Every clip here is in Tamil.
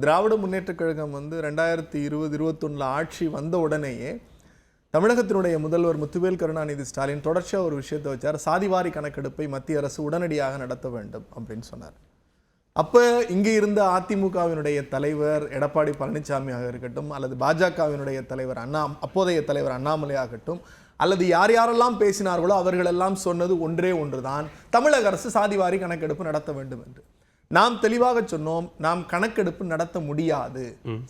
திராவிட முன்னேற்றக் கழகம் வந்து ரெண்டாயிரத்தி இருபது இருபத்தொன்னில் ஆட்சி வந்த உடனேயே தமிழகத்தினுடைய முதல்வர் முத்துவேல் கருணாநிதி ஸ்டாலின் தொடர்ச்சியாக ஒரு விஷயத்தை வச்சார். சாதிவாரி கணக்கெடுப்பை மத்திய அரசு உடனடியாக நடத்த வேண்டும் அப்படின்னு சொன்னார். அப்ப இங்கே இருந்த அதிமுகவினுடைய தலைவர் எடப்பாடி பழனிசாமியாக இருக்கட்டும் அல்லது பாஜகவினுடைய தலைவர் அண்ணா அப்போதைய தலைவர் அண்ணாமலை ஆகட்டும் அல்லது யார் யாரெல்லாம் பேசினார்களோ அவர்களெல்லாம் சொன்னது ஒன்றே ஒன்றுதான். தமிழக அரசு சாதிவாரி கணக்கெடுப்பு நடத்த வேண்டும் என்று. நாம் தெளிவாக சொன்னோம் நாம் கணக்கெடுப்பு நடத்த முடியாது.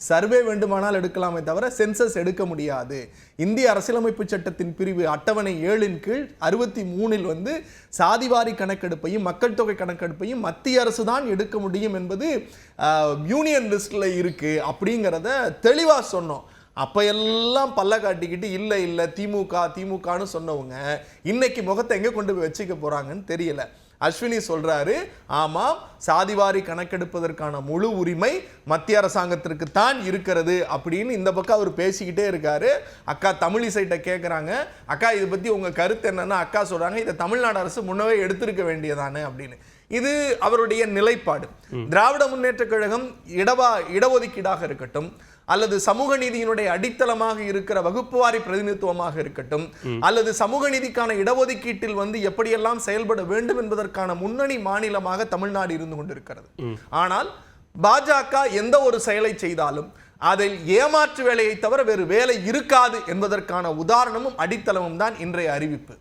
சர்வே வேண்டுமானால் எடுக்கலாமே தவிர சென்சஸ் எடுக்க முடியாது. இந்திய அரசியலமைப்பு சட்டத்தின் பிரிவு அட்டவணை ஏழின் கீழ் அறுபத்தி மூணில் வந்து சாதிவாரி கணக்கெடுப்பையும் மக்கள் தொகை கணக்கெடுப்பையும் மத்திய அரசு தான் எடுக்க முடியும் என்பது யூனியன் லிஸ்ட்ல இருக்கு அப்படிங்கிறத தெளிவாக சொன்னோம். அப்போ எல்லாம் பல்ல காட்டிக்கிட்டு இல்லை இல்லை திமுக திமுகன்னு சொன்னவங்க இன்னைக்கு முகத்தை எங்கே கொண்டு போய் வச்சுக்க போறாங்கன்னு தெரியல. அஸ்வினி சொல்றாரு ஆமாம் சாதிவாரி கணக்கெடுப்பதற்கான முழு உரிமை மத்திய அரசாங்கத்திற்கு தான் இருக்கிறது அப்படின்னு இந்த பக்கம் அவர் பேசிக்கிட்டே இருக்காரு. அக்கா தமிழிசைட்ட கேட்குறாங்க அக்கா இதை பத்தி உங்க கருத்து என்னன்னா அக்கா சொல்றாங்க இதை தமிழ்நாடு அரசு முன்னவே எடுத்திருக்க வேண்டியதானே அப்படின்னு. இது அவருடைய நிலைப்பாடு. திராவிட முன்னேற்றக் கழகம் இடவா இடஒதுக்கீடாக இருக்கட்டும் அல்லது சமூக நீதியினுடைய அடித்தளமாக இருக்கிற வகுப்புவாரி பிரதிநிதித்துவமாக இருக்கட்டும் அல்லது சமூக நீதிக்கான இடஒதுக்கீட்டில் வந்து எப்படியெல்லாம் செயல்பட வேண்டும் என்பதற்கான முன்னணி மாநிலமாக தமிழ்நாடு இருந்து கொண்டிருக்கிறது. ஆனால் பாஜக எந்த ஒரு செயலை செய்தாலும் அதில் ஏமாற்று வேலையை தவிர வேறு வேலை இருக்காது என்பதற்கான உதாரணமும் அடித்தளமும் தான் இன்றைய அறிவிப்பு.